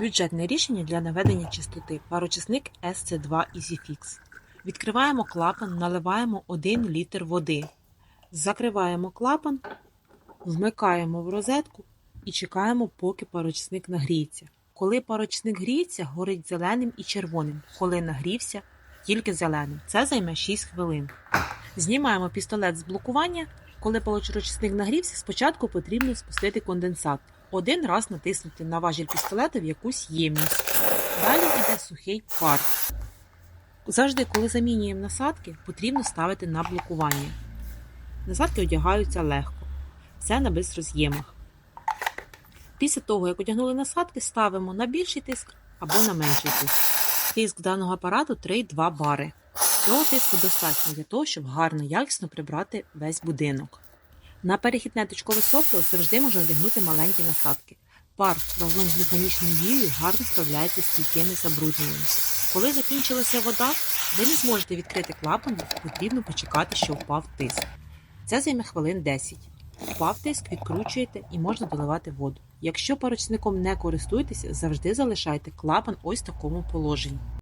Бюджетне рішення для наведення чистоти. Парочисник SC2 EasyFix. Відкриваємо клапан, наливаємо 1 літр води. Закриваємо клапан, вмикаємо в розетку і чекаємо, поки парочисник нагріється. Коли парочисник гріється, горить зеленим і червоним. Коли нагрівся, тільки зеленим. Це займе 6 хвилин. Знімаємо пістолет з блокування. Коли парочисник нагрівся, спочатку потрібно спустити конденсат. Один раз натиснути на важіль пістолета в якусь ємність. Далі йде сухий пар. Завжди, коли замінюємо насадки, потрібно ставити на блокування. Насадки одягаються легко. Все на безроз'ємах. Після того, як одягнули насадки, ставимо на більший тиск або на менший тиск. Тиск даного апарату 3,2 бари. Цього тиску достатньо для того, щоб гарно якісно прибрати весь будинок. На перехідне точкове сопло завжди можна вдягнути маленькі насадки. Пар разом з механічною дією гарно справляється з стійкими забрудненнями. Коли закінчилася вода, ви не зможете відкрити клапан, потрібно почекати, що впав тиск. Це займе хвилин 10. Впав тиск, відкручуєте і можна доливати воду. Якщо парочником не користуєтеся, завжди залишайте клапан ось в такому положенні.